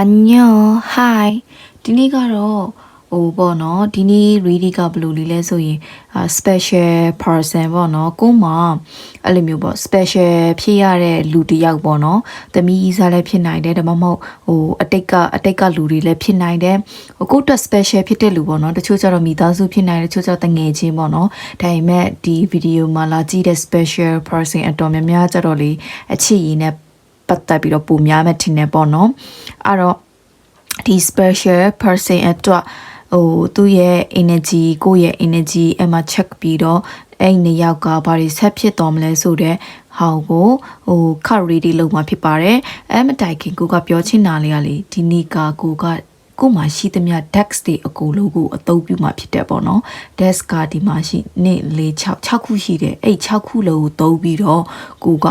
အညော hi ဒီနေ့ကတော့ဟိုပေါ့နော်ဒီနေ့ ready ကဘယ်လိုလေးလဲဆိုရင်အာ special person ပေါ့နော်ကို့မှာအဲ့လိုမျိုးပေါ့ special ဖြစ်ရတဲ့လူတစ်ယောက်ပေါ့နော်သမီးစားလည်းဖြစ်နိုင်တယ်ဒါမှမဟုတ်ဟိုအတိတ်ကအတိတ်ကလူတွေလည်းဖြစ်နိုင်တယ်ဟိုကို့အတွက် special ဖြစ်တဲ့လူပေါ့နော်တချို့ကျတော့မိသားစုဖြစ်နိုင်တယ်တချို့ကျတော့တငယ်ချင်းပေါ့နော်ဒါပေမဲ့ဒီ video မှာလာကြည့်တဲ့ special person အတော်များများကျတော့လေအချစ်ရည်နဲ့ ပတ်သက်ပြီးတော့ပုံများမဲ့ထင်တယ်ပေါ့နော်အဲ့တော့ဒီ special person အတွက်ဟိုသူ့ရဲ့ energy ကိုယ့်ရဲ့ energy အမှ check ပြီးတော့အဲ့ဒီနှစ်ယောက်ကဘာတွေဆက်ဖြစ်တော်မလဲဆိုတော့ဟောက်ကိုဟို cut ready လုပ်မှာဖြစ်ပါတယ်အဲ့မတိုင်ခင်ကိုကပြောချင်တာလေးကလေဒီနေ့ကကိုကကိုမှရှိသမျှ dex တွေအကုန်လုံးကိုအသုံးပြုမှာဖြစ်တယ်ပေါ့နော် dex ကဒီမှာရှိနေ၄6 6ခုရှိတယ်အဲ့6ခုလုံးကိုသုံးပြီးတော့ကိုက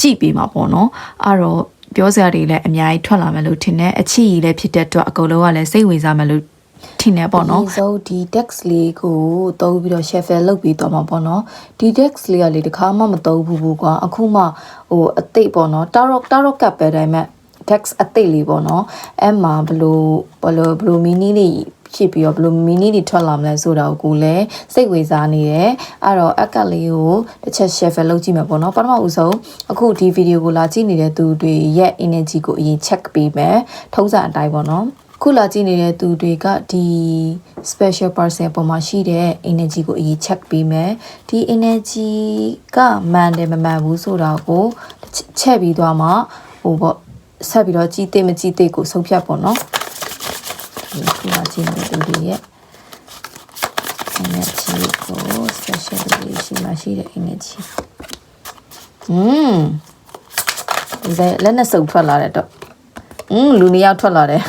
ကြည့်ပေးမှာပေါ့နော်အဲ့တော့ပြောစရာတွေလည်းအများကြီးထွက်လာမယ်လို့ထင်တယ်အချစ်ကြီးလည်းဖြစ်တဲ့အတွက်အကုန်လုံးကလည်းစိတ်ဝင်စားမယ်လို့ထင်တယ်ပေါ့နော်ဒီဆိုဒီ dex လေးကိုသုံးပြီးတော့ shuffle လုပ်ပြီးတော့မှာပေါ့နော်ဒီ dex လေးကလေတခါမှမသုံးဘူးဘူးကွာအခုမှဟိုအသိပေါ့နော် tarot tarot ကပ်ပဲဒါပေမဲ့ dex အသိလေးပေါ့နော်အဲ့မှာဘလို့ဘလို့ဘလို့ mini လေး ဖြစ်ပြီးတော့ဘလို့မီနီတွေထွက်လာမလဲဆိုတာကိုကိုလည်းစိတ်ဝင်စားနေတယ်အဲ့တော့အကက်လေးကိုတစ်ချက် share လုပ်ကြည့်မယ်ပေါ့နော်ပထမဦးဆုံးအခုဒီဗီဒီယိုကိုလာကြည့်နေတဲ့သူတွေရဲ့ energy ကိုအရင် check ပေးမယ်ထုံးစံအတိုင်းပေါ့နော်ခုလာကြည့်နေတဲ့သူတွေကဒီ special person ပေါ်မှာရှိတဲ့ energy ကိုအရင် check ပေးမယ်ဒီ energy ကမှန်တယ်မမှန်ဘူးဆိုတာကိုချက်ပြီးသွားမှဟိုပေါ့ဆက်ပြီးတော့ကြည်သိမကြည်သိကိုဆုံးဖြတ်ပေါ့နော် ဒီခုလာကြည့်နေတဲ့သူတွေရဲ့ energy ကို special တွေရှိမှရှိတဲ့ energy อืมဒီလက်နဲ့စုပ်ထွက်လာတဲ့တော့อืมလူနှစ်ယောက်ထွက်လာတယ်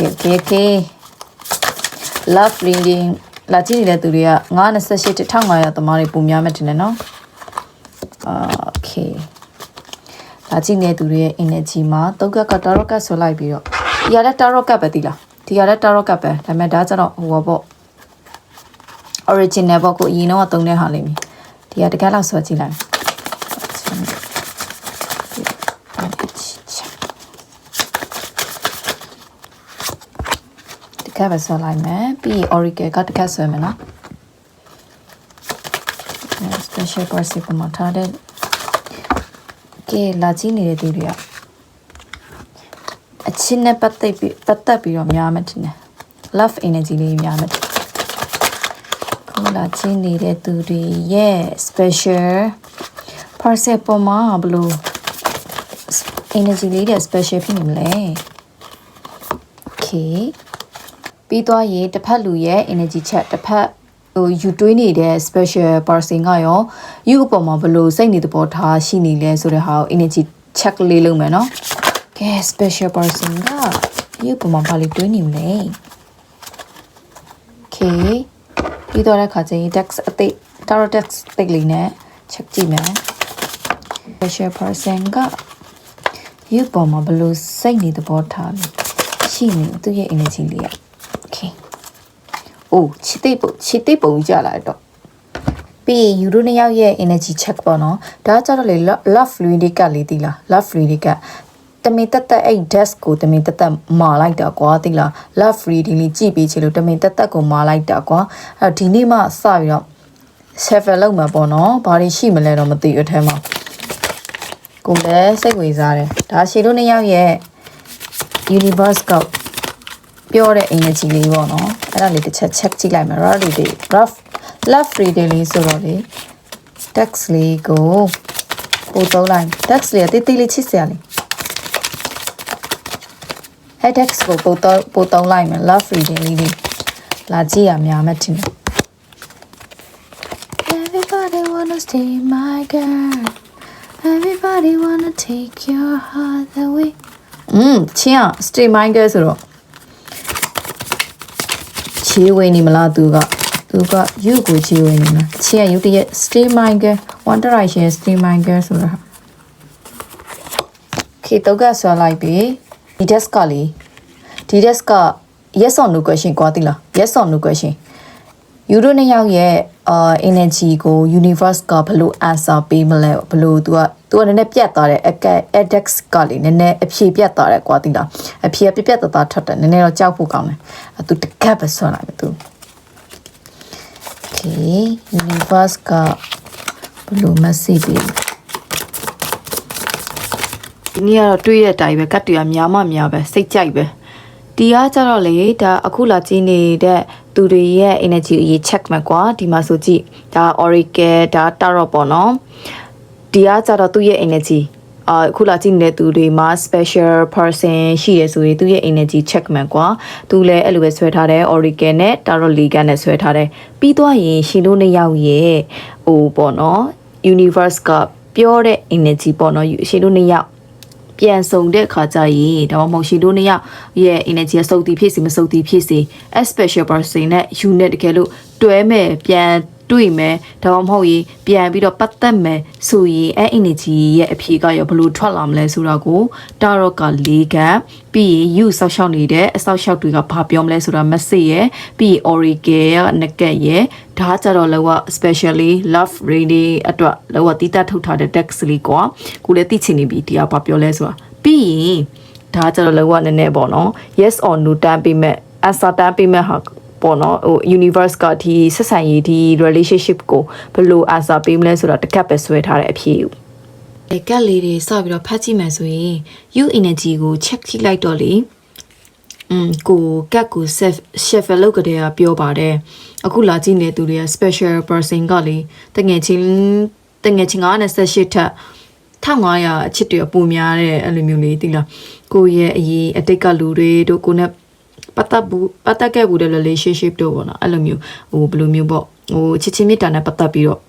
okay okay okay love reading လာကြည့်နေတဲ့သူတွေက928 1500သမားတွေပုံများမှတင်တယ်နော် okay လာကြည့်နေတဲ့သူတွေရဲ့ energy မှာတုတ်ကကတာရော့ကဆွလိုက်ပြီးတော့ ဒီရတဲ့တာရော့ကပဲတီးလားဒီရတဲ့တာရော့ကပဲဒါပေမဲ့ဒါကျတော့ဟိုပေါ့ original ပေါ့ကိုအရင်တော့သုံးတဲ့ဟာလေးမြည်ဒီကတကယ်လောက်ဆွဲကြည့်လိုက်တကယ်ပဲဆွဲလိုက်မယ်ပြီး oracle ကတကယ်ဆွဲမယ်နော် special person ပုံမှာထားတဲ့ကဲလာကြည့်နေတဲ့သူတွေက အချင်းနဲ့ပတ်သက်ပြီးပတ်သက်ပြီးတော့များမှတင်တယ် love energy လေးများမှတင်ခုလာကြည့်နေတဲ့သူတွေရဲ့ special person ပေါ်မှာဘလို့ energy လေးတဲ့ special ဖြစ်နေမလဲ okay ပြီးသွားရင်တစ်ဖက်လူရဲ့ energy check တစ်ဖက်ဟိုယူတွေးနေတဲ့ special person ကရောယူအပေါ်မှာဘလို့စိတ်နေသဘောထားရှိနေလဲဆိုတဲ့ဟာကို energy check လေးလုပ်မယ်နော် ကဲ special person ကယူအပေါ်မှာဘာလို့တွေးနေမလဲ okay ပြီးတော့တဲ့ခါကျရင် dex အသိ tarot dex သိလေးနဲ့ check ကြည့်မယ် special person ကယူအပေါ်မှာဘလို့စိတ်နေသဘောထားရှိနေသူ့ရဲ့ energy လေးอ่ะ okay အိုးချစ်သိပုံချစ်သိပုံကြလာတော့ပြီးရင်ယူတို့နှစ်ယောက်ရဲ့ energy check ပေါ့နော်ဒါကြတော့လေ love fluid ကလေးတီလား love fluid က တမင်တက်တက်အဲ့ desk ကိုတမင်တက်တက်မာလိုက်တာကွာသိလား love reading လေးကြည့်ပြီးချင်လို့တမင်တက်တက်ကိုမာလိုက်တာကွာအဲ့ဒီနေ့မှစပြီးတော့ shuffle လုပ်မှာပေါ့နော်ဘာတွေရှိမလဲတော့မသိဘူးအထဲမှာကိုလည်းစိတ်ဝင်စားတယ်ဒါရှီတို့နှစ်ယောက်ရဲ့ universe ကပြောတဲ့ energy လေးပေါ့နော်အဲ့ဒါလေးတစ်ချက် check ကြည့်လိုက်မယ် rough reading rough love reading လေးဆိုတော့လေ text လေးကိုပို့သုံးလိုက် text လေးတိတိလေးချစ်စရာလေး head text ကိုပို့သုံးပို့သုံးလိုက်မယ် love reading လေးလေးလာကြည့်ရများမှတင်တယ် Everybody wanna stay my girl Everybody wanna take your heart away อืมချင်းอ่ะ stay my girl ဆိုတော့ချေးဝင်နေမလားသူကသူကယူကိုချေးဝင်နေလားချင်းကယူတရဲ့ stay my girl one direction stay my girl ဆိုတော့ခေတော့ကဆွဲလိုက်ပြီ ဒီ desk ကလေဒီ desk က yes or no question ကွာတိလား yes or no question ယူရိုနှစ်ယောက်ရဲ့အာ energy ကို universe ကဘလို့ answer ပေးမလဲဘလို့သူကသူကနည်းနည်းပြတ်သွားတယ် adex ကလေနည်းနည်းအဖြေပြတ်သွားတယ်ကွာတိလားအဖြေကပြပြတ်သွားထွက်တယ်နည်းနည်းတော့ကြောက်ဖို့ကောင်းတယ်အဲသူတကက်ပဲဆွမ်းလိုက်တယ်သူ Okay universe ကဘယ်လို message ပေးလဲ ဒီနေ့ကတော့တွေးတဲ့အတိုင်းပဲကတ်တွေကများမှများပဲစိတ်ကြိုက်ပဲဒီကကြတော့လေဒါအခုလာကြည့်နေတဲ့သူတွေရဲ့ energy အရေး check မှာကွာဒီမှာဆိုကြည့်ဒါ oracle ဒါ tarot ပေါ့နော်ဒီကကြတော့သူ့ရဲ့ energy အာအခုလာကြည့်နေတဲ့သူတွေမှာ special person ရှိရဆိုရင်သူ့ရဲ့ energy check မှန်ကွာသူလည်းအဲ့လိုပဲဆွဲထားတယ် oracle နဲ့ tarot legan နဲ့ဆွဲထားတယ်ပြီးသွားရင်ရှင်တို့နှစ်ယောက်ရဲ့ဟိုပေါ့နော် universe ကပြောတဲ့ energy ပေါ့နော်ရှင်တို့နှစ်ယောက် ပြန်ဆုံတဲ့ခါကျရင်ဒါမှမဟုတ်ရှင်တို့နှစ်ယောက်ရဲ့ energy ကစုပ်တီဖြစ်စီမစုပ်တီဖြစ်စီ a special person နဲ့ unit တကယ်လို့တွဲမဲ့ပြန် တွေ့မယ်ဒါမှမဟုတ်ရင်ပြန်ပြီးတော့ပတ်သက်မယ်ဆိုရင်အဲ energy ရဲ့အဖြေကရောဘယ်လိုထွက်လာမလဲဆိုတာကိုတာရော့က၄ကံပြီးရင် you ဆောက်ရှောက်နေတဲ့အဆောက်ရှောက်တွေကဘာပြောမလဲဆိုတာ message ရဲ့ပြီးရင် oracle ရဲ့နကက်ရဲ့ဒါကြတော့လောက specially love reading အတွက်လောကတီးတတ်ထုတ်ထားတဲ့ text လေးကွာကိုလည်းသိချင်နေပြီတရားဘာပြောလဲဆိုတာပြီးရင်ဒါကြတော့လောကနည်းနည်းပေါ့နော် yes or no တန်းပေးမဲ့ answer တန်းပေးမဲ့ဟာ ပေါ့နော်ဟို universe ကဒီဆက်ဆံရေးဒီ relationship ကိုဘယ်လို answer ပေးမလဲဆိုတာတကပ်ပဲဆွဲထားတဲ့အဖြေကိုအဲကက်လေးတွေစပြီးတော့ဖတ်ကြည့်မယ်ဆိုရင် you energy ကို check ကြည့်လိုက်တော့လေอืมကိုကက်ကို chef chef လောက်ကတည်းကပြောပါတယ်အခုလာကြည့်နေသူတွေက special person ကလေတငယ်ချင်းတငယ်ချင်း98ထက်1500အချစ်တွေပုံများတဲ့အဲ့လိုမျိုးလေးတိလားကိုရဲ့အရေးအတိတ်ကလူတွေတို့ကိုနဲ့ ပတ်သက်ဘူးပတ်သက်ခဲ့ဘူးတဲ့ relationship တို့ပေါ့နော်အဲ့လိုမျိုးဟိုဘယ်လိုမျိုးပေါ့ဟိုချစ်ချင်းမြတ်တာနဲ့ပတ်သက်ပြီးတော့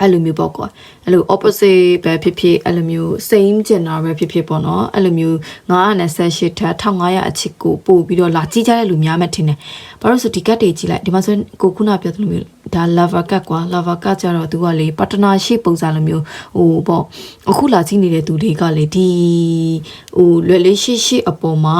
အဲ့လိုမျိုးပေါ့ကွာအဲ့လို opposite ပဲဖြစ်ဖြစ်အဲ့လိုမျိုး same gender ပဲဖြစ်ဖြစ်ပေါ့နော်အဲ့လိုမျိုး928ထက်1500အချစ်ကိုပို့ပြီးတော့လာကြည့်ကြတဲ့လူများမှထင်တယ်ဘာလို့ဆိုဒီကတ်တွေကြည့်လိုက်ဒီမှာဆိုကိုခုနပြောသလိုမျိုးဒါ lover ကတ်ကွာ lover ကတ်ကြတော့သူကလေ partnership ပုံစံလိုမျိုးဟိုပေါ့အခုလာကြည့်နေတဲ့သူတွေကလေဒီဟို relationship အပေါ်မှာ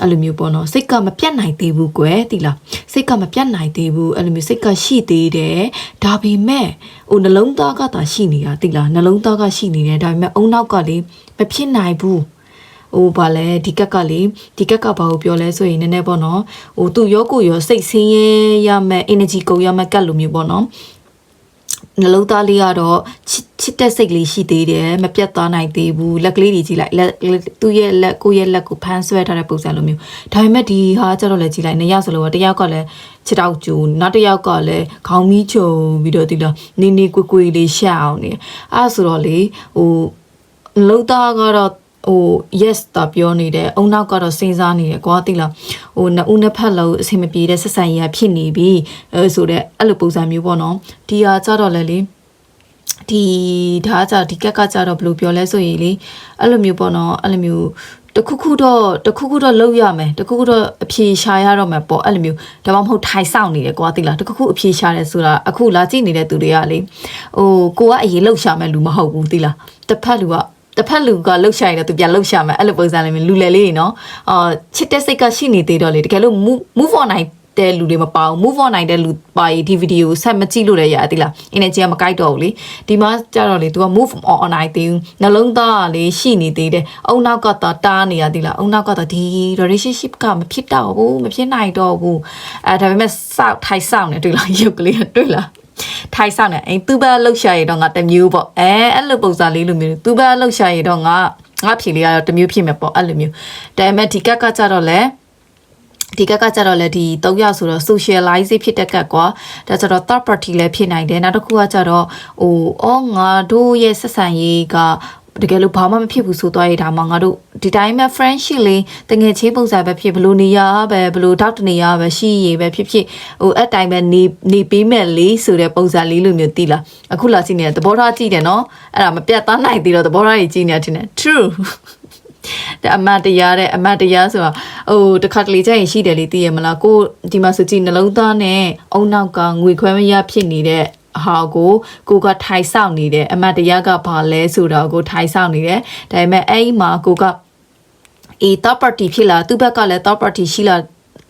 အဲ့လိုမျိုးပေါ့နော်စိတ်ကမပြတ်နိုင်သေးဘူးကွယ်တိလား စိတ်ကမပြတ်နိုင်သေးဘူးအဲ့လိုမျိုးစိတ်ကရှိသေးတယ်ဒါပေမဲ့ဟိုနှလုံးသားကသာရှိနေတာတိလားနှလုံးသားကရှိနေတယ်ဒါပေမဲ့အုံနောက်ကလေမဖြစ်နိုင်ဘူးဟိုဗာလဲဒီကက်ကလေဒီကက်ကဘာကိုပြောလဲဆိုရင်နည်းနည်းပေါ့နော်ဟိုသူ့ရောကိုရောစိတ်ဆင်းရဲရမယ် energy ကုန်ရမယ်ကက်လိုမျိုးပေါ့နော် နှလုံးသားလေးကတော့ချစ်ချစ်တဲ့စိတ်လေးရှိသေးတယ်မပြတ်သွားနိုင်သေးဘူးလက်ကလေးတွေကြည့်လိုက်လက်သူ့ရဲ့လက်ကိုယ့်ရဲ့လက်ကိုဖမ်းဆွဲထားတဲ့ပုံစံလိုမျိုးဒါပေမဲ့ဒီဟာကျတော့လည်းကြည့်လိုက်နှစ်ယောက်စလုံးကတစ်ယောက်ကလည်းခြေထောက်ကျူနောက်တစ်ယောက်ကလည်းခေါင်းမီးချုံပြီးတော့ဒီလိုနေနေကွကွလေးရှက်အောင်နေအဲ့ဆိုတော့လေဟိုနှလုံးသားကတော့ ဟို yes တာပြောနေတယ်အုံနောက်ကတော့စဉ်းစားနေတယ်ကွာတိလားဟိုနှစ်ဦးနှစ်ဖက်လုံးအဆင်မပြေတဲ့ဆက်ဆံရေးကဖြစ်နေပြီအဲဆိုတော့အဲ့လိုပုံစံမျိုးပေါ့နော်ဒီဟာကြတော့လည်းလေဒီဒါကြဒီကက်ကကြတော့ဘယ်လိုပြောလဲဆိုရင်လေအဲ့လိုမျိုးပေါ့နော်အဲ့လိုမျိုးတခုခုတော့တခုခုတော့လုပ်ရမယ်တခုခုတော့အဖြေရှာရတော့မယ်ပေါ့အဲ့လိုမျိုးဒါမှမဟုတ်ထိုင်ဆောင်နေတယ်ကွာတိလားတခုခုအဖြေရှာတယ်ဆိုတာအခုလာကြည့်နေတဲ့သူတွေကလေဟိုကိုကအရင်လှုပ်ရှာမယ်လူမဟုတ်ဘူးတိလားတစ်ဖက်လူက တစ်ဖက်လူကလှုပ်ရှာရင်တော့သူပြန်လှုပ်ရှာမယ်အဲ့လိုပုံစံလေးမျိုးလူလေလေးနော်အာချစ်တဲ့စိတ်ကရှိနေသေးတော့လေတကယ်လို့ move move on နိုင်တဲ့လူတွေမပါဘူး move on နိုင်တဲ့လူပါရင်ဒီဗီဒီယိုဆက်မကြည့်လို့လည်းရသေးလား energy ကမကိုက်တော့ဘူးလေဒီမှာကြတော့လေ तू က move on နိုင်သေးဘူးနှလုံးသားကလေရှိနေသေးတယ်အုံနောက်ကတာတားနေရသေးလားအုံနောက်ကတာဒီ relationship ကမဖြစ်တော့ဘူးမဖြစ်နိုင်တော့ဘူးအဲဒါပေမဲ့စောက်ထိုင်စောက်နေတွေ့လားရုပ်ကလေးတွေ့လား ထိုင်ဆောင်နေအိမ်သူ့ဘက်လှုပ်ရှားရတော့ငါတမျိုးပေါ့အဲအဲ့လိုပုံစံလေးလိုမျိုးသူ့ဘက်လှုပ်ရှားရတော့ငါငါဖြေလေးကတော့တမျိုးဖြစ်မယ်ပေါ့အဲ့လိုမျိုးဒါပေမဲ့ဒီကက်ကကြတော့လဲဒီကက်ကကြတော့လေဒီ၃ယောက်ဆိုတော့ socialize ဖြစ်တဲ့ကက်ကွာဒါကြတော့ third party လည်းဖြစ်နိုင်တယ်နောက်တစ်ခုကကြတော့ဟိုအော်ငါတို့ရဲ့ဆက်ဆံရေးက တကယ်လို့ဘာမှမဖြစ်ဘူးဆိုတော့ရတာမှငါတို့ဒီတိုင်းမှာ friendship လေးတငယ်ချင်းပုံစံပဲဖြစ်ဘလို့နေရပဲဘလို့တောက်တနေရပဲရှိရပဲဖြစ်ဖြစ်ဟိုအဲ့တိုင်းပဲနေနေပေးမဲ့လေးဆိုတဲ့ပုံစံလေးလိုမျိုးသိလားအခုလာကြည့်နေသဘောထားကြည့်တယ်နော်အဲ့ဒါမပြတ်သားနိုင်သေးတော့သဘောထားကြီးကြည့်နေတယ် true ဒါအမတ်တရားတဲ့အမတ်တရားဆိုတာဟိုတစ်ခါတလေကျရင်ရှိတယ်လေသိရမလားကိုဒီမှာဆိုကြည့်နှလုံးသားနဲ့အုံနောက်ကငွေခွဲမရဖြစ်နေတဲ့ ဟာကိုကိုကထိုင်ဆောင်နေတယ်အမတ်တရားကဘာလဲဆိုတော့ကိုထိုင်ဆောင်နေတယ်ဒါပေမဲ့အဲ့ဒီမှာကိုကအေ third party ဖြစ်လာသူ့ဘက်ကလည်း third party ရှိလာ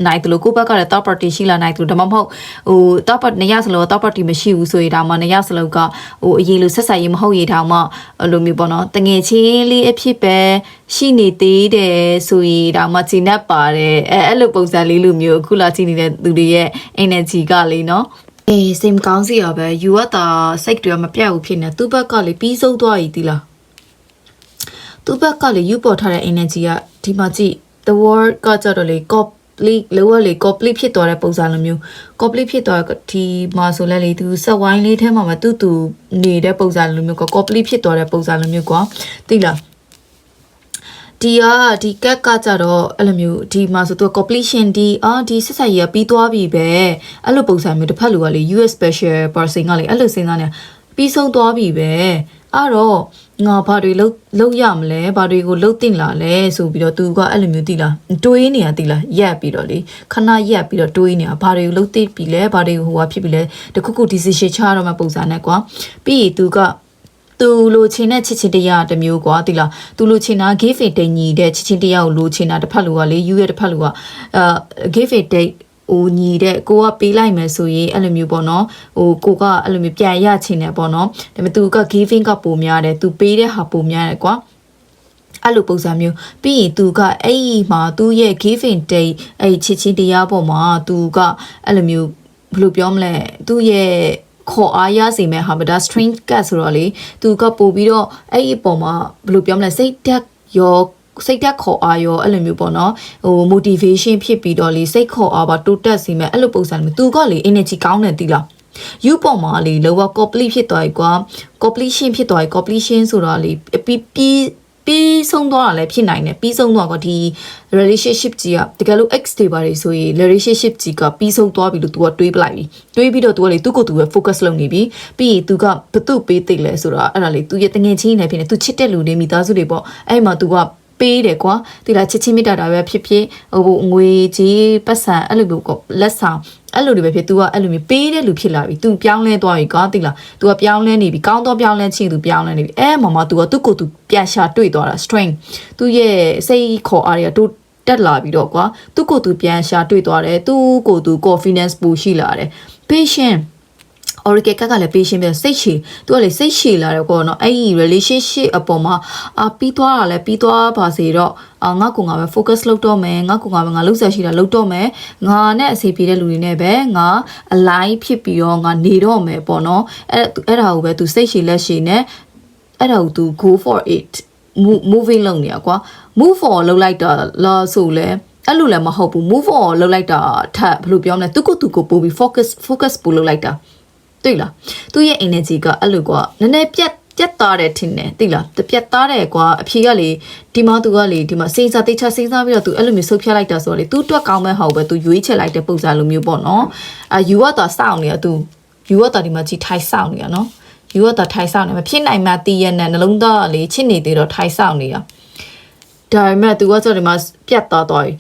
နိုင်တယ်လို့ကိုယ့်ဘက်ကလည်း third party ရှိလာနိုင်တယ်လို့ဒါမှမဟုတ်ဟို third party နေရစလို့ third party မရှိဘူးဆိုရင်ဒါမှနေရစလို့ကဟိုအရင်လိုဆက်ဆက်ရေးမဟုတ်ရေးတောင်မှအဲ့လိုမျိုးပေါ့နော်တငယ်ချင်းလေးအဖြစ်ပဲရှိနေသေးတယ်ဆိုရင်ဒါမှဂျင်းတ်ပါတယ်အဲအဲ့လိုပုံစံလေးလိုမျိုးအခုလာကြည့်နေတဲ့သူတွေရဲ့ energy ကလေးနော် အေးစိတ်မကောင်းစီရပဲယူရတာစိတ်တွေကမပြတ်ဘူးဖြစ်နေသူ့ဘက်ကလေပြီးဆုံးသွားရည်သီလားသူ့ဘက်ကလေယူပေါ်ထားတဲ့ energy ကဒီမှာကြည့် the word ကကြတော့လေ complete လောကလေ complete ဖြစ်သွားတဲ့ပုံစံလိုမျိုး complete ဖြစ်သွားဒီမှာဆိုလဲလေသူဆက်ဝိုင်းလေးထဲမှာမတူတူနေတဲ့ပုံစံလိုမျိုးက complete ဖြစ်သွားတဲ့ပုံစံလိုမျိုးကွာသိလား ဒီကဒီကက်ကကြတော့အဲ့လိုမျိုးဒီမှာဆိုသူ completion ဒီအာဒီဆက်ဆက်ရပြီးသွားပြီပဲအဲ့လိုပုံစံမျိုးတစ်ဖက်လူကလေ US special person ကလေအဲ့လိုစဉ်းစားနေပြီးဆုံးသွားပြီပဲအဲ့တော့ငါဘာတွေလုပ်လုပ်ရမလဲဘာတွေကိုလုပ်တင်လာလဲဆိုပြီးတော့သူကအဲ့လိုမျိုးသိလားတွေးနေရသိလားရက်ပြီးတော့လေခဏရက်ပြီးတော့တွေးနေတာဘာတွေကိုလုပ်တင်ပြီလဲဘာတွေကိုဟိုဟာဖြစ်ပြီလဲတခုခု decision ချရတော့မှပုံစံနဲ့ကွာပြီးရင်သူက သူလိုချင်တဲ့ချစ်ချင်းတရားတစ်မျိုးကွာတိလားသူလိုချင်တာ give it တင်ညီတဲ့ချစ်ချင်းတရားကိုလိုချင်တာတစ်ဖက်လူကလေယူရဲ့တစ်ဖက်လူကအာ give it တိတ်ဟိုညီတဲ့ကိုကပေးလိုက်မယ်ဆိုရင်အဲ့လိုမျိုးပေါ့နော်ဟိုကိုကအဲ့လိုမျိုးပြန်ရချင်တယ်ပေါ့နော်ဒါပေမဲ့သူက giving ကပိုများတယ်သူပေးတဲ့ဟာပိုများတယ်ကွာအဲ့လိုပုံစံမျိုးပြီးရင်သူကအဲ့ဒီမှာသူ့ရဲ့ giving day အဲ့ချစ်ချင်းတရားပေါ်မှာသူကအဲ့လိုမျိုးဘယ်လိုပြောမလဲသူ့ရဲ့ ခေါ်အားရစေမဲ့ဟာမဒါ string cat ဆိုတော့လေသူကပို့ပြီးတော့အဲ့ဒီအပေါ်မှာဘယ်လိုပြောမလဲစိတ်တက်ရောစိတ်တက်ခေါ်အားရောအဲ့လိုမျိုးပေါ့နော်ဟို motivation ဖြစ်ပြီးတော့လေစိတ်ခေါ်အားပါတိုးတက်စီမဲ့အဲ့လိုပုံစံမျိုးသူကလေ energy ကောင်းတယ်တိလားယူပေါ်မှာလေလောက complete ဖြစ်သွားပြီကွာ completion ဖြစ်သွားပြီ completion ဆိုတာလေပြီးပြီး ပြီးဆုံးသွားတာလည်းဖြစ်နိုင်တယ်ပြီးဆုံးသွားတော့ဒီ relationship ကြီးကတကယ်လို့ ex တွေပါလေဆိုရင် relationship ကြီးကပြီးဆုံးသွားပြီလို့ तू ကတွေးပလိုက်ပြီတွေးပြီးတော့ तू ကလေသူ့ကိုယ်သူပဲ focus လုပ်နေပြီပြီးရင် तू ကဘသူ့ပေးသိလဲဆိုတာအဲ့ဒါလေ तू ရဲ့တငယ်ချင်းနေဖြစ်နေ तू ချစ်တဲ့လူတွေမိသားစုတွေပေါ့အဲ့မှာ तू က ပေးတယ်ကွာဒီလားချစ်ချင်းမြတ်တာပဲဖြစ်ဖြစ်ဟိုငွေကြီးပတ်စံအဲ့လိုမျိုးကလက်ဆောင်အဲ့လိုတွေပဲဖြစ် तू ကအဲ့လိုမျိုးပေးတဲ့လူဖြစ်လာပြီ तू ပြောင်းလဲသွားပြီကွာသိလား तू ကပြောင်းလဲနေပြီကောင်းတော့ပြောင်းလဲချင်း तू ပြောင်းလဲနေပြီအဲမမ तू ကသူ့ကိုယ် तू ပြန်ရှာတွေ့သွားတာ strength သူ့ရဲ့စိတ်ခေါ်အားတွေက तू တက်လာပြီးတော့ကွာသူ့ကိုယ်သူပြန်ရှာတွေ့သွားတယ်သူ့ကိုယ်သူ confidence ပိုရှိလာတယ် patient Oracle ကကလည်း patient ပဲစိတ်ရှည်သူကလေစိတ်ရှည်လာတယ်ကောနော်အဲ့ဒီ relationship အပေါ်မှာအာပြီးသွားတာလဲပြီးသွားပါစေတော့အာငါကငါပဲ focus လုပ်တော့မယ်ငါကငါပဲငါလှုပ်ဆက်ရှိတာလုပ်တော့မယ်ငါနဲ့အစီပြေတဲ့လူတွေနဲ့ပဲငါ align ဖြစ်ပြီးတော့ငါနေတော့မယ်ပေါ့နော်အဲ့အဲ့ဒါကိုပဲသူစိတ်ရှည်လက်ရှည်နဲ့အဲ့ဒါကိုသူ go for it moving လုပ်နေရကွာ move for လုပ်လိုက်တာလားဆိုလဲအဲ့လိုလည်းမဟုတ်ဘူး move for လုပ်လိုက်တာထပ်ဘယ်လိုပြောမလဲသူကသူကိုပို့ပြီး focus focus ပို့လုပ်လိုက်တာ တွေ့လားသူရဲ့ energy ကအဲ့လိုကွာနည်းနည်းပြတ်ပြတ်သားတယ်ထင်တယ်သိလားတပြတ်သားတယ်ကွာအဖြေကလေဒီမှာသူကလေဒီမှာစဉ်းစားတိတ်ချစဉ်းစားပြီးတော့သူအဲ့လိုမျိုးဆုတ်ဖြတ်လိုက်တာဆိုတော့လေသူတွက်ကောင်းမဲ့ဟောက်ပဲသူရွေးချက်လိုက်တဲ့ပုံစံလိုမျိုးပေါ့နော်အာယူကတော့စောင့်နေတာသူယူကတော့ဒီမှာကြည်ထိုင်စောင့်နေတာနော်ယူကတော့ထိုင်စောင့်နေမဖြစ်နိုင်မှတည်ရတဲ့နှလုံးသားလေချစ်နေသေးတော့ထိုင်စောင့်နေတာဒါပေမဲ့သူကဆိုဒီမှာပြတ်သားသွားပြီ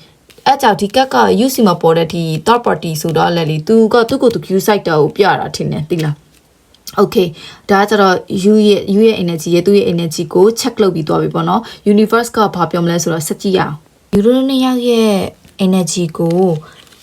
အဲ့ကြောင့်ဒီကက်က UC မှာပေါ်တဲ့ဒီ third party ဆိုတော့လည်းလေသူကသူ့ကိုသူ queue site တာကိုပြတာထင်တယ်သိလား okay ဒါကကျတော့ U ရဲ့ U ရဲ့ energy ရဲ့သူ့ရဲ့ energy ကို check လုပ်ပြီးသွားပြီပေါ့နော် universe ကဘာပြောမလဲဆိုတော့စက်ကြည့်ရအောင် Uranus ရဲ့ energy ကို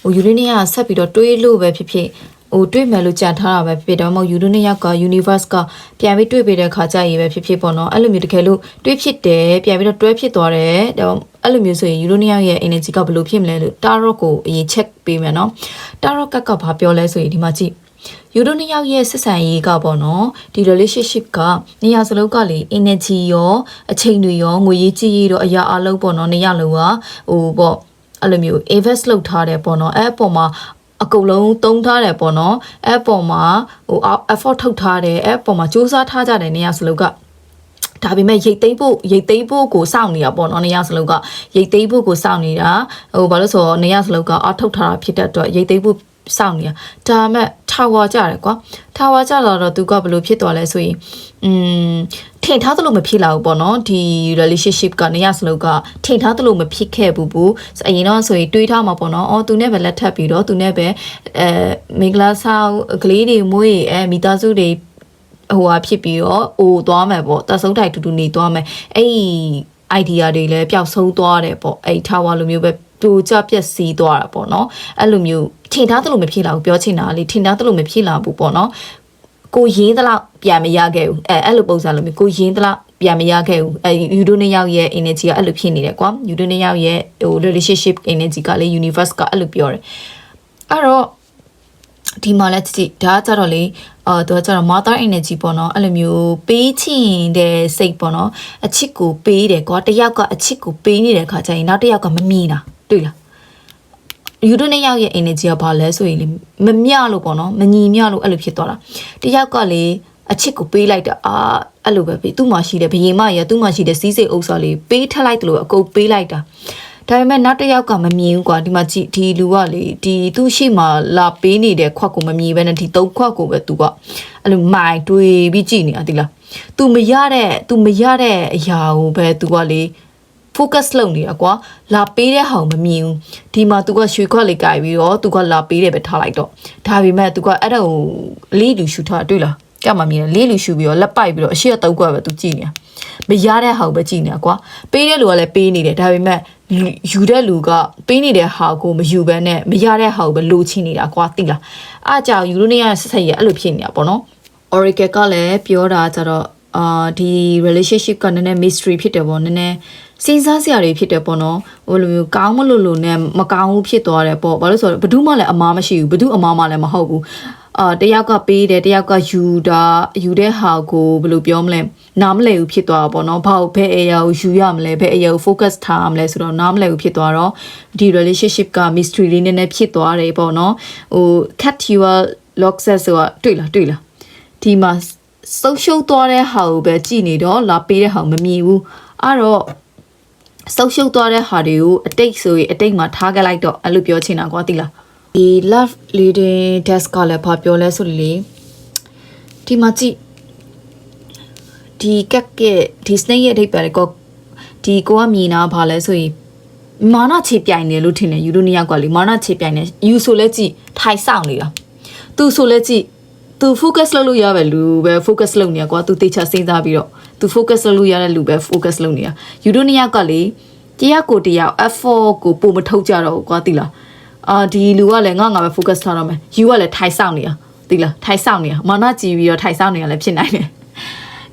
ဟို Uranus ကဆက်ပြီးတော့တွေးလို့ပဲဖြစ်ဖြစ်ဟိုတွေ့မယ်လို့ကြံထားတာပဲဖြစ်ဖြစ်ဒါမှမဟုတ် Uranus က universe ကပြန်ပြီးတွေ့ပေးတဲ့ခါကျရင်ပဲဖြစ်ဖြစ်ပေါ့နော်အဲ့လိုမျိုးတကယ်လို့တွေးဖြစ်တယ်ပြန်ပြီးတော့တွဲဖြစ်သွားတယ်ဒါ အဲ့လိုမျိုးဆိုရင် Uranus ရဲ့ energy ကဘယ်လိုဖြစ်မလဲလို့ Tarot ကိုအရင် check ပေးမယ်နော် Tarot ကကဘာပြောလဲဆိုရင်ဒီမှာကြည့်ယူတို့နှစ်ယောက်ရဲ့ဆက်ဆံရေးကပေါ့နော်ဒီ relationship ကနေရာစလုံးကလေ energy ရောအချိန်တွေရောငွေရေးကြေးရေးရောအရာအလုံးပေါ့နော်နေရာလုံးကဟိုပေါ့အဲ့လိုမျိုး invest လုပ်ထားတယ်ပေါ့နော်အဲ့အပေါ်မှာအကုန်လုံးသုံးထားတယ်ပေါ့နော်အဲ့အပေါ်မှာဟို effort ထုတ်ထားတယ်အဲ့အပေါ်မှာစူးစမ်းထားကြတယ်နေရာစလုံးက ဒါပေမဲ့ရိတ်သိမ်းဖို့ရိတ်သိမ်းဖို့ကိုစောင့်နေတာပေါ့နော်နေရစလုံးကရိတ်သိမ်းဖို့ကိုစောင့်နေတာဟိုဘာလို့ဆိုတော့နေရစလုံးကအထုတ်ထားတာဖြစ်တဲ့အတွက်ရိတ်သိမ်းဖို့စောင့်နေတာဒါမဲ့ထာဝါကြတယ်ကွာထာဝါကြလာတော့သူကဘလို့ဖြစ်သွားလဲဆိုရင်อืมထင်ထားသလိုမဖြစ်လာဘူးပေါ့နော်ဒီ relationship ကနေရစလို့ကထင်ထားသလိုမဖြစ်ခဲ့ဘူးဘူးအရင်တော့ဆိုရင်တွေးထားမှာပေါ့နော်အော်သူနဲ့ပဲလက်ထပ်ပြီးတော့သူနဲ့ပဲအဲမင်္ဂလာဆောင်ကလေးတွေမွေးအဲမိသားစုတွေ ဟိုဟာဖြစ်ပြီးတော့အိုသွားမယ်ပေါ့တဆုံတိုက်တူတူနေသွားမယ်အဲ့ဒီ idea တွေလည်းပျောက်ဆုံးသွားတယ်ပေါ့အဲ့ tower လိုမျိုးပဲပြိုကျပြက်စီးသွားတာပေါ့နော်အဲ့လိုမျိုးထင်ထားသလိုမဖြစ်လာဘူးပြောချင်တာလေထင်ထားသလိုမဖြစ်လာဘူးပေါ့နော်ကိုရင်းသလောက်ပြန်မရခဲ့ဘူးအဲအဲ့လိုပုံစံလိုမျိုးကိုရင်းသလောက်ပြန်မရခဲ့ဘူးအဲယူဒိုနှစ်ယောက်ရဲ့ energy ကအဲ့လိုဖြစ်နေတယ်ကွာယူဒိုနှစ်ယောက်ရဲ့ဟို relationship energy ကလေ universe ကအဲ့လိုပြောတယ်အဲ့တော့ဒီမှာလက်ကြည့်ဒါကကြတော့လေ အာသူကကြတော့ mother energy ပေါ့နော်အဲ့လိုမျိုးပေးချင်တဲ့စိတ်ပေါ့နော်အချစ်ကိုပေးတယ်ကွာတယောက်ကအချစ်ကိုပေးနေတဲ့ခါကျရင်နောက်တစ်ယောက်ကမမြင်တာတွေ့လားယူဒိုနှစ်ယောက်ရဲ့ energy ကဘာလဲဆိုရင်လေမမျှလို့ပေါ့နော်မညီမျှလို့အဲ့လိုဖြစ်သွားတာတယောက်ကလေအချစ်ကိုပေးလိုက်တာအာအဲ့လိုပဲပေးသူ့မှာရှိတယ်ဘယင်မရသူ့မှာရှိတဲ့စီးစိမ်ဥစ္စာလေးပေးထက်လိုက်တယ်လို့အကုန်ပေးလိုက်တာ ဒါပေမဲ့နောက်တစ်ယောက်ကမမြင်ဘူးကွာဒီမှာကြည့်ဒီလူကလေဒီသူ့ရှိမှလာပေးနေတဲ့ခွက်ကိုမမြင်ဘဲနဲ့ဒီသုံးခွက်ကိုပဲသူကအဲ့လိုမိုင်တွေးပြီးကြည့်နေတာတိလား तू မရတဲ့ तू မရတဲ့အရာကိုပဲ तू ကလေ focus လုပ်နေတာကွာလာပေးတဲ့ဟာကိုမမြင်ဘူးဒီမှာ तू ကရွှေခွက်လေးကြိုက်ပြီးတော့ तू ကလာပေးတယ်ပဲထားလိုက်တော့ဒါပေမဲ့ तू ကအဲ့ဒါကိုလေးလူရှူထားတွေ့လားကြမှာမြင်တယ်လေးလူရှူပြီးတော့လက်ပိုက်ပြီးတော့အရှိရတုတ်ကွက်ပဲ तू ကြည့်နေတာ မရတဲ့ဟာကိုပဲကြည့်နေတာကွာပေးတဲ့လူကလည်းပေးနေတယ်ဒါပေမဲ့ယူတဲ့လူကပေးနေတဲ့ဟာကိုမယူဘဲနဲ့မရတဲ့ဟာကိုပဲလိုချင်နေတာကွာသိလားအားကြောင့်ယူလို့နေရဆက်ဆက်ရအဲ့လိုဖြစ်နေတာပေါ့နော် Oracle ကလည်းပြောတာကြတော့အာဒီ relationship ကနည်းနည်း mystery ဖြစ်တယ်ပေါ့နည်းနည်းစဉ်းစားစရာတွေဖြစ်တယ်ပေါ့နော်ဟိုလိုမျိုးကောင်းမလို့လို့နဲ့မကောင်းဘူးဖြစ်သွားတယ်ပေါ့ဘာလို့ဆိုတော့ဘယ်သူမှလည်းအမားမရှိဘူးဘယ်သူအမားမှလည်းမဟုတ်ဘူး အာတယောက်ကပေးတယ်တယောက်ကယူတာယူတဲ့ဟာကိုဘယ်လိုပြောမလဲနားမလည်ဘူးဖြစ်သွားတာပေါ့နော်ဘာဘယ်အရာကိုယူရမလဲဘယ်အရာကို focus ထားရမလဲဆိုတော့နားမလည်ဘူးဖြစ်သွားတော့ဒီ relationship က mystery လေးနည်းနည်းဖြစ်သွားတယ်ပေါ့နော်ဟို cat your lock set ဆိုတာတွေ့လားတွေ့လားဒီမှာဆုပ်ရှုပ်သွားတဲ့ဟာကိုပဲကြည်နေတော့လာပေးတဲ့ဟာကိုမမြင်ဘူးအဲ့တော့ဆုပ်ရှုပ်သွားတဲ့ဟာတွေကိုအတိတ်ဆိုရင်အတိတ်မှာထားခဲ့လိုက်တော့အဲ့လိုပြောချင်တာကွာတိလား ဒီ love leading desk ကလည်းဘာပြောလဲဆိုလေဒီမှာကြည့်ဒီကက်ကက်ဒီ snake ရဲ့အဓိပ္ပာယ်ကောဒီကိုကမြင်တာဘာလဲဆိုရင်မာနချေပြိုင်တယ်လို့ထင်တယ်ယူလို့နှစ်ယောက်ကလေမာနချေပြိုင်တယ်ယူဆိုလဲကြည့်ထိုင်ဆောင်နေတာသူဆိုလဲကြည့်သူ focus လုပ်လို့ရပဲလူပဲ focus လုပ်နေရကွာသူတေချာစဉ်းစားပြီးတော့သူ focus လုပ်လို့ရတဲ့လူပဲ focus လုပ်နေရယူတို့နှစ်ယောက်ကလေတရားကိုတရား effort ကိုပုံမထုတ်ကြတော့ဘူးကွာတိလား အာဒီလူကလည်းငါငါပဲ focus ထားတော့မယ်ယူကလည်းထိုင်ဆောင်နေရတိလားထိုင်ဆောင်နေရမာနကြည့်ပြီးတော့ထိုင်ဆောင်နေရလည်းဖြစ်နိုင်တယ်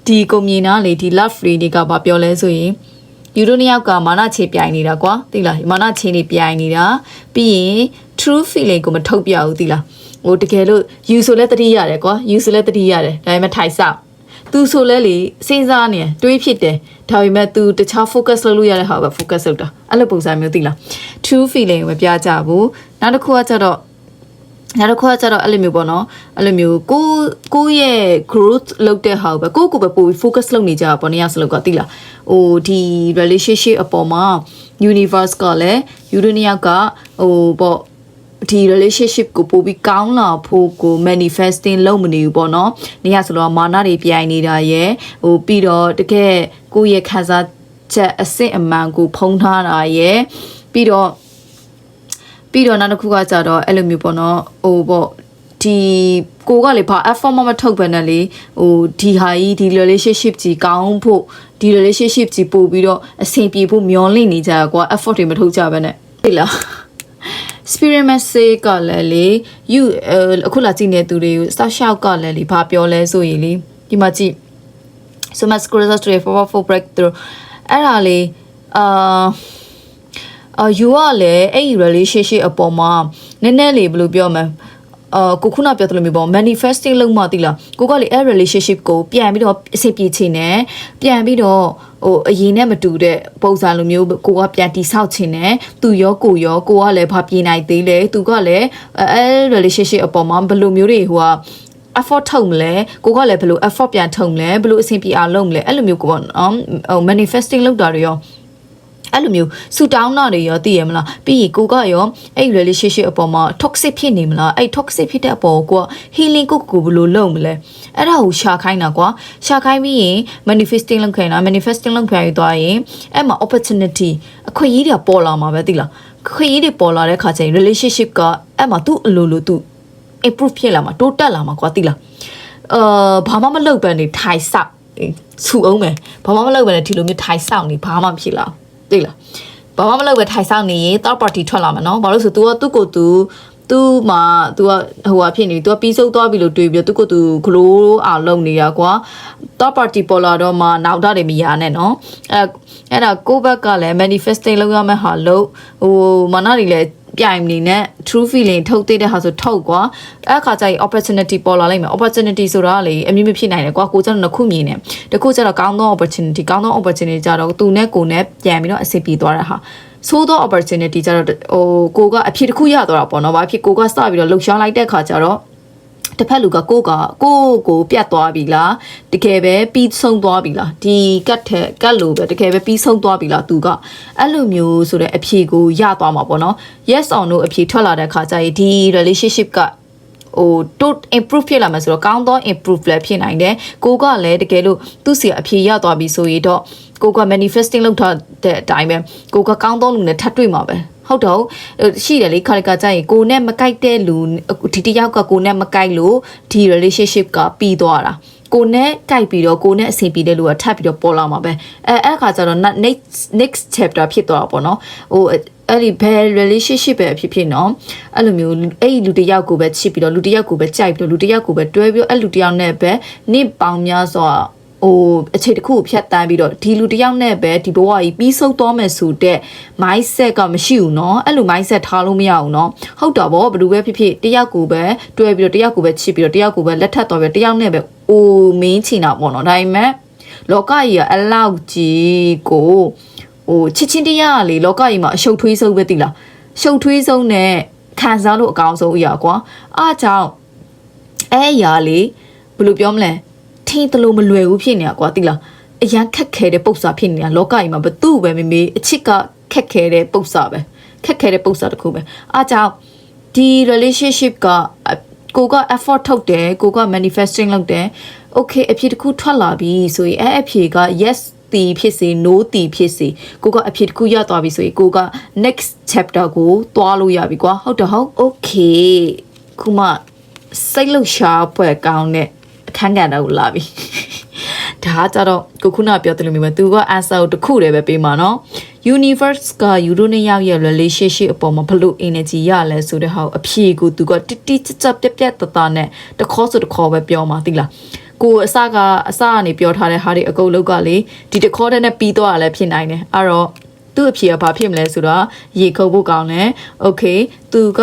ဒီကိုမြင်နာလေဒီ love free တွေကဘာပြောလဲဆိုရင်ယူတို့နှစ်ယောက်ကမာနချေပြိုင်နေတာကွာသိလားမာနချေနေပြိုင်နေတာပြီးရင် true feeling ကိုမထုတ်ပြဘူးသိလားဟိုတကယ်လို့ယူဆိုလဲတတိရတယ်ကွာယူဆိုလဲတတိရတယ်ဒါပေမဲ့ထိုင်ဆောက် သူဆိုလဲလေစဉ်းစားနေတွေးဖြစ်တယ်ဒါပေမဲ့ तू တခြား focus လုပ်လို့ရတဲ့ဟာပဲ focus လုပ်တာအဲ့လိုပုံစံမျိုးသိလား true feeling ကိုမပြကြဘူးနောက်တစ်ခုကကျတော့နောက်တစ်ခုကကျတော့အဲ့လိုမျိုးပေါ့နော်အဲ့လိုမျိုးကိုကိုရဲ့ growth လုပ်တဲ့ဟာကိုပဲကိုကိုပဲပို့ပြီး focus လုပ်နေကြတာပေါ့နေရစလို့ကသိလားဟိုဒီ relationship အပေါ်မှာ universe ကလည်းယူရနီယာကဟိုပေါ့ ဒီ relationship ကိုပို့ပြီးကောင်းလာဖို့ကို manifesting လုပ်မနေဘူးပေါ့နော်။နေရဆိုတော့မာနတွေပြိုင်နေတာရယ်ဟိုပြီးတော့တကယ်ကိုယ့်ရဲ့ခံစားချက်အစစ်အမှန်ကိုဖုံးထားတာရယ်ပြီးတော့ပြီးတော့နောက်တစ်ခုကကြတော့အဲ့လိုမျိုးပေါ့နော်ဟိုပေါ့ဒီကိုကလေဘာ effort မမထုတ်ဘဲနဲ့လေဟိုဒီဟာကြီးဒီ relationship ကြီးကောင်းဖို့ဒီ relationship ကြီးပို့ပြီးတော့အဆင်ပြေဖို့မျောလင့်နေကြကွာ effort တွေမထုတ်ကြဘဲနဲ့သိလား spirit message ကလည်းလေ you အခုလာကြည့်နေသူတွေကို start shout ကလည်းလေဘာပြောလဲဆိုရင်လေဒီမှာကြည့် so much closer to a for for breakthrough အဲ့ဒါလေအာအာ you ကလည်းအဲ့ဒီ relationship အပေါ်မှာနည်းနည်းလေးဘယ်လိုပြောမလဲ အာကိုခုနပြောသလိုမျိုးပေါ့ manifesting လုပ်မှသိလားကိုကလေအဲ့ relationship ကိုပြန်ပြီးတော့အဆင်ပြေချင်တယ်ပြန်ပြီးတော့ဟိုအရင်နဲ့မတူတဲ့ပုံစံလိုမျိုးကိုကပြန်တိဆောက်ချင်တယ်သူရောကိုရောကိုကလည်းဘာပြေနိုင်သေးလဲသူကလည်းအဲ relationship အပေါ်မှာဘယ်လိုမျိုးတွေဟိုက effort ထုတ်မလဲကိုကလည်းဘယ်လို effort ပြန်ထုတ်မလဲဘယ်လိုအဆင်ပြေအောင်လုပ်မလဲအဲ့လိုမျိုးကိုပေါ့နော်ဟို manifesting လုပ်တာတွေရော အဲ့လိုမျိုးဆူတောင်းတာတွေရောသိရမလားပြီးရင်ကိုကရောအဲ့ relationship အပေါ်မှာ toxic ဖြစ်နေမလားအဲ့ toxic ဖြစ်တဲ့အပေါ်ကို healing ကိုကိုဘယ်လိုလုပ်မလဲအဲ့ဒါကိုရှာခိုင်းတာကွာရှာခိုင်းပြီးရင် manifesting လုပ်ခိုင်းတာ manifesting လုပ်ခိုင်းသွားရင်အဲ့မှာ opportunity အခွင့်အရေးတွေပေါ်လာမှာပဲသိလားခွင့်ရည်တွေပေါ်လာတဲ့ခါကျရင် relationship ကအဲ့မှာသူ့အလိုလိုသူ improve ဖြစ်လာမှာတိုးတက်လာမှာကွာသိလားအာဘာမှမလုပ်ပဲနေထိုင်ဆောက်ဆူအောင်မယ်ဘာမှမလုပ်ပဲနေဒီလိုမျိုးထိုင်ဆောက်နေဘာမှမဖြစ်လာဘူး သိလားဘဘာမှမလုပ်ပဲထိုင်ဆောင်နေရင် third party ထွက်လာမှာနော်ဘာလို့လဲဆို तू ကသူ့ကိုသူ သူမှာ तू ကဟိုဟာဖြစ်နေပြီ तू ကပြီးဆုံးသွားပြီလို့တွေးပြီးတော့သူ့ကိုသူဂလိုးအောင်လုပ်နေတာကွာ third party ပေါ်လာတော့မှနောက်တာတွေမရနဲ့နော်အဲအဲ့ဒါကိုဘက်ကလည်း manifesting လုပ်ရမယ့်ဟာလို့ဟိုမနာတွေလည်းပြိုင်နေနဲ့ true feeling ထုတ်တဲ့ဟာဆိုထုတ်ကွာအဲ့အခါကျရင် opportunity ပေါ်လာလိမ့်မယ် opportunity ဆိုတာလေအမြင်မဖြစ်နိုင်တယ်ကွာကိုကျတော့နှစ်ခုမြင်တယ်တခုကျတော့ကောင်းသော opportunity ကောင်းသော opportunity ကြတော့သူနဲ့ကိုနဲ့ပြန်ပြီးတော့အဆင်ပြေသွားတာဟာ ဆိုးသော opportunity ကြတော့ဟိုကိုကအဖြစ်တစ်ခုရသွားတာပေါ့နော်ဘာဖြစ်ကိုကစပြီးတော့လှုပ်ရှားလိုက်တဲ့ခါကျတော့တစ်ဖက်လူကကိုကကိုကိုပြတ်သွားပြီလားတကယ်ပဲပြီးဆုံးသွားပြီလားဒီကတ်ထက်ကတ်လို့ပဲတကယ်ပဲပြီးဆုံးသွားပြီလားသူကအဲ့လိုမျိုးဆိုတဲ့အဖြေကိုရသွားမှာပေါ့နော် yes or no အဖြေထွက်လာတဲ့ခါကျရင်ဒီ relationship ကဟို tot improve ဖြစ်လာမှာဆိုတော့ကောင်းသော improve လည်းဖြစ်နိုင်တယ်ကိုကလည်းတကယ်လို့သူ့စီအဖြေရသွားပြီဆိုရင်တော့ ကိုက manifesting လုပ်ထားတဲ့အတိုင်းပဲကိုကကောင်းသောလူနဲ့ထပ်တွေ့မှာပဲဟုတ်တော့ရှိတယ်လေခါလကကြရင်ကိုနဲ့မကိုက်တဲ့လူဒီတယောက်ကကိုနဲ့မကိုက်လို့ဒီ relationship ကပြီးသွားတာကိုနဲ့ကြိုက်ပြီးတော့ကိုနဲ့အဆင်ပြေတဲ့လူကထပ်ပြီးတော့ပေါ်လာမှာပဲအဲအဲ့ခါကျတော့ next next chapter ဖြစ်သွားတာပေါ့နော်ဟိုအဲ့ဒီဘယ် relationship ပဲဖြစ်ဖြစ်နော်အဲ့လိုမျိုးအဲ့ဒီလူတစ်ယောက်ကိုပဲချစ်ပြီးတော့လူတစ်ယောက်ကိုပဲကြိုက်ပြီးတော့လူတစ်ယောက်ကိုပဲတွဲပြီးတော့အဲ့လူတစ်ယောက်နဲ့ပဲနင့်ပေါင်းများစွာ ဟိုအခြေတစ်ခုကိုဖြတ်တန်းပြီးတော့ဒီလူတစ်ယောက်နဲ့ပဲဒီဘဝကြီးပြီးဆုံးသွားမယ်ဆိုတဲ့ mindset ကမရှိဘူးเนาะအဲ့လို mindset ထားလို့မရဘူးเนาะဟုတ်တော့ဗောဘယ်လိုပဲဖြစ်ဖြစ်တယောက်ကိုပဲတွဲပြီးတော့တယောက်ကိုပဲချစ်ပြီးတော့တယောက်ကိုပဲလက်ထပ်သွားပြီးတော့တယောက်နဲ့ပဲအိုမင်းချင်တာပေါ့เนาะဒါပေမဲ့လောကကြီးကအလောက်ကြီးကိုဟိုချစ်ချင်းတရားကလေလောကကြီးမှာအရှုပ်ထွေးဆုံးပဲတိလားရှုပ်ထွေးဆုံးနဲ့ခံစားလို့အကောင်းဆုံးအရာကွာအားကြောင့်အဲ့အရာလေဘယ်လိုပြောမလဲ ထင်းတလို့မလွယ်ဘူးဖြစ်နေတာကွာတိလားအရန်ခက်ခဲတဲ့ပု္ပ္ပစာဖြစ်နေတာလောကကြီးမှာဘသူ့ပဲမေမေအချစ်ကခက်ခဲတဲ့ပု္ပ္ပစာပဲခက်ခဲတဲ့ပု္ပ္ပစာတစ်ခုပဲအားကြောင့်ဒီ relationship ကကိုက effort ထုတ်တယ်ကိုက manifesting လုပ်တယ် okay အဖြစ်တစ်ခုထွက်လာပြီဆိုရင်အဲ့အဖြစ်က yes တီဖြစ်စေ no တီဖြစ်စေကိုကအဖြစ်တစ်ခုရသွားပြီဆိုရင်ကိုက next chapter ကိုတွားလို့ရပြီကွာဟုတ်တယ်ဟုတ် okay ခုမှစိတ်လှုပ်ရှားပွဲကောင်းတဲ့ အခန်းကဏ္ဍကိုလာပြီဒါကကြတော့ကိုခုနပြောတယ်လို့မျိုးပဲသူက answer ကိုတစ်ခုတည်းပဲပေးမှာနော် universe ကယူရိုနှစ်ယောက်ရဲ့ relationship အပေါ်မှာဘလို့ energy ရလဲဆိုတဲ့ဟာအဖြေကိုသူကတိတိကျကျပြက်ပြက်တသားနဲ့တခေါ်ဆိုတခေါ်ပဲပြောမှာသိလားကိုအစကအစကနေပြောထားတဲ့ဟာတွေအကုန်လုံးကလေဒီတခေါ်တဲ့နဲ့ပြီးတော့လည်းဖြစ်နိုင်တယ်အဲ့တော့သူ့အဖြေကဘာဖြစ်မလဲဆိုတော့ရေခုတ်ဖို့ကောင်းတယ် okay သူက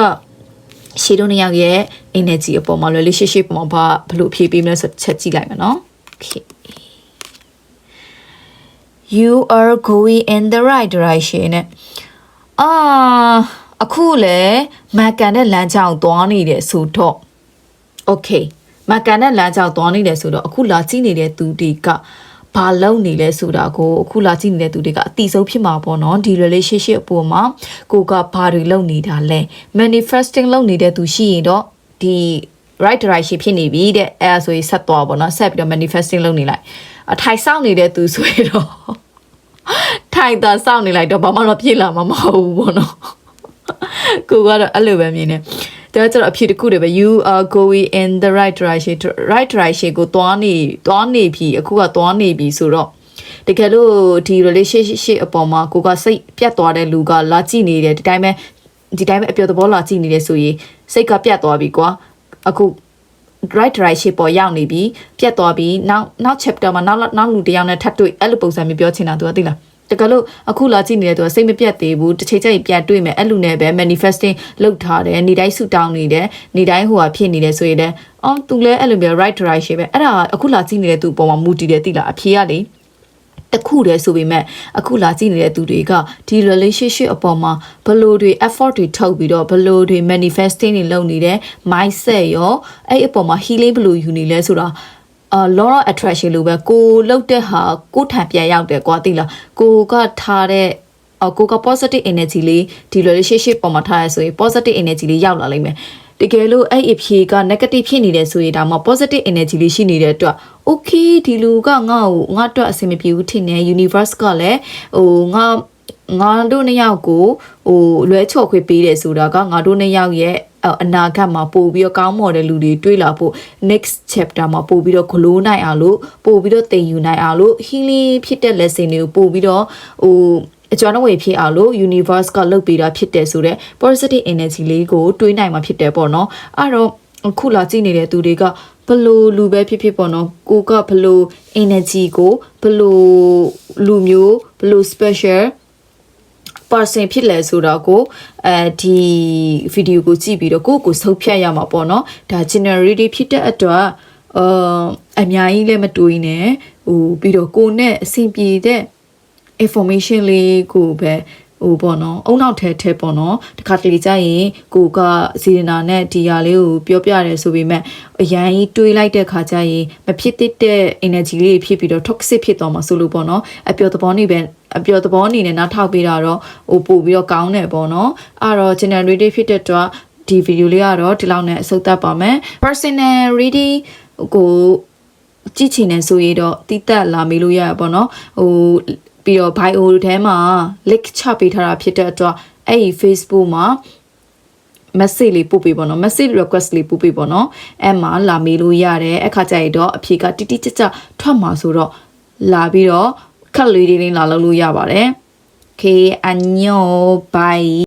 ရှေ့တို့နှစ်ယောက်ရဲ့ energy အပေါ်မှာ relationship အပေါ်မှာဘာဘလို့ဖြေပေးမလဲဆိုချက်ကြည့်လိုက်မယ်နော် okay you are going in the right direction နဲ့အာအခုလေမကန်တဲ့လမ်းကြောင်းသွားနေတယ်ဆိုတော့ okay မကန်တဲ့လမ်းကြောင်းသွားနေတယ်ဆိုတော့အခုလာကြည့်နေတဲ့သူတွေက ဘာလုပ်နေလဲဆိုတာကိုအခုလာကြည့်နေတဲ့သူတွေကအတိဆုံးဖြစ်မှာပေါ့နော်ဒီ relationship အပေါ်မှာကိုကဘာတွေလုပ်နေတာလဲ manifesting လုပ်နေတဲ့သူရှိရင်တော့ဒီ right direction ဖြစ်နေပြီတဲ့အဲဒါဆိုရင်ဆက်သွားပေါ့နော်ဆက်ပြီးတော့ manifesting လုပ်နေလိုက်အထိုင်ဆောင်နေတဲ့သူဆိုရင်တော့ထိုင်တာစောင့်နေလိုက်တော့ဘာမှတော့ပြည့်လာမှာမဟုတ်ဘူးပေါ့နော်ကိုကတော့အဲ့လိုပဲမြင်နေ ဒါကြတော့အဖြစ်တစ်ခုတည်းပဲ you are going in the right direction right direction ကိုသွားနေသွားနေပြီအခုကသွားနေပြီဆိုတော့တကယ်လို့ဒီ relationship အပေါ်မှာကိုကစိတ်ပြတ်သွားတဲ့လူကလာကြည့်နေတယ်ဒီတိုင်းပဲဒီတိုင်းပဲအပြောသဘောလာကြည့်နေတယ်ဆိုရင်စိတ်ကပြတ်သွားပြီကွာအခု right direction ပေါ်ရောက်နေပြီပြတ်သွားပြီနောက်နောက် chapter မှာနောက်နောက်လူတစ်ယောက်နဲ့ထပ်တွေ့အဲ့လိုပုံစံမျိုးပြောချင်တာ तू သိလား တကယ်လို့အခုလာကြည့်နေတဲ့သူကစိတ်မပြတ်သေးဘူးတစ်ချိန်ချိန်ပြန်တွေ့မယ်အဲ့လူနဲ့ပဲ manifesting လုပ်ထားတယ်နေတိုင်းဆူတောင်းနေတယ်နေတိုင်းဟိုဟာဖြစ်နေတယ်ဆိုရင်လည်းအော်သူလည်းအဲ့လိုမျိုး right direction ပဲအဲ့ဒါအခုလာကြည့်နေတဲ့သူအပေါ်မှာမူတည်တယ်သိလားအဖြေကလေတခုတည်းဆိုပေမဲ့အခုလာကြည့်နေတဲ့သူတွေကဒီ relationship အပေါ်မှာဘလို့တွေ effort တွေထုတ်ပြီးတော့ဘလို့တွေ manifesting တွေလုပ်နေတဲ့ mindset ရောအဲ့အပေါ်မှာ healing ဘလို့ယူနေလဲဆိုတာ အာ law of attraction လို့ပဲကိုလှုပ်တဲ့ဟာကိုထံပြန်ရောက်တယ်ကွာသိလားကိုကထားတဲ့အကိုက positive energy လေးဒီ relationship ပေါ်မှာထားရဆိုရင် positive energy လေးရောက်လာလိမ့်မယ်တကယ်လို့အဲ့အဖြေက negative ဖြစ်နေတယ်ဆိုရင်ဒါမှ positive energy လေးရှိနေတဲ့အတွက် okay ဒီလူကငါ့ကိုငါ့အတွက်အဆင်မပြေဘူးထင်တယ် universe ကလည်းဟိုငါငါတို့နှစ်ယောက်ကိုဟိုလွဲချော်ခွေပေးတယ်ဆိုတာကငါတို့နှစ်ယောက်ရဲ့ အနာဂတ်မှာပို့ပြီးတော့ကောင်းမွန်တဲ့လူတွေတွေ့လာဖို့ next chapter မှာပို့ပြီးတော့ glow နိုင်အောင်လို့ပို့ပြီးတော့သင်ယူနိုင်အောင်လို့ healing ဖြစ်တဲ့ lesson တွေကိုပို့ပြီးတော့ဟိုအကျွမ်းဝေဖြစ်အောင်လို့ universe ကလုပ်ပေးတာဖြစ်တယ်ဆိုတော့ positive energy လေးကိုတွေးနိုင်မှာဖြစ်တယ်ပေါ့နော်အဲ့တော့အခုလာကြည့်နေတဲ့သူတွေကဘလို့လူပဲဖြစ်ဖြစ်ပေါ့နော်ကိုကဘလို့ energy ကိုဘလို့လူမျိုးဘလို့ special person ဖြစ်လဲဆိုတော့ကိုအဲဒီဗီဒီယိုကိုကြည့်ပြီးတော့ကိုယ့်ကိုယ်ဆုံးဖြတ်ရမှာပေါ့နော်ဒါ generally ဖြစ်တဲ့အတွက်အာအများကြီးလည်းမတွေးနဲ့ဟိုပြီးတော့ကိုယ်နဲ့အဆင်ပြေတဲ့ information လေးကိုပဲ ဟိုပေါ့နော်အုံနောက်ထဲထဲပေါ့နော်တခါတလေကြာရင်ကိုကစီရနာနဲ့ဒီဟာလေးကိုပြောပြတယ်ဆိုပေမဲ့အရင်ကြီးတွေးလိုက်တဲ့ခါကျရင်မဖြစ်သင့်တဲ့ energy လေးဖြစ်ပြီးတော့ toxic ဖြစ်သွားမှာဆိုလို့ပေါ့နော်အပျော်သဘောနေပဲအပျော်သဘောအနေနဲ့နားထောက်ပေးတာတော့ဟိုပို့ပြီးတော့ကောင်းတယ်ပေါ့နော်အဲ့တော့ generative ဖြစ်တဲ့အတွက်ဒီဗီဒီယိုလေးကတော့ဒီလောက်နဲ့အဆုံးသတ်ပါမယ် personal reading ကိုကြည့်ချင်တယ်ဆိုရင်တော့တိတက်လာမေးလို့ရရပါတော့ဟို ပြီးတော့ bio ထဲမှာ link ချပေးထားတာဖြစ်တဲ့အတွက်အဲ့ဒီ Facebook မှာ message လေးပို့ပေးပါတော့ message request လေးပို့ပေးပါတော့အဲ့မှာလာမေးလို့ရတယ်အခါကျရင်တော့အဖြေကတိတိကျကျထွက်မှာဆိုတော့လာပြီးတော့ခက်လေးလေးလေးလာလုပ်လို့ရပါတယ် Okay အညော bye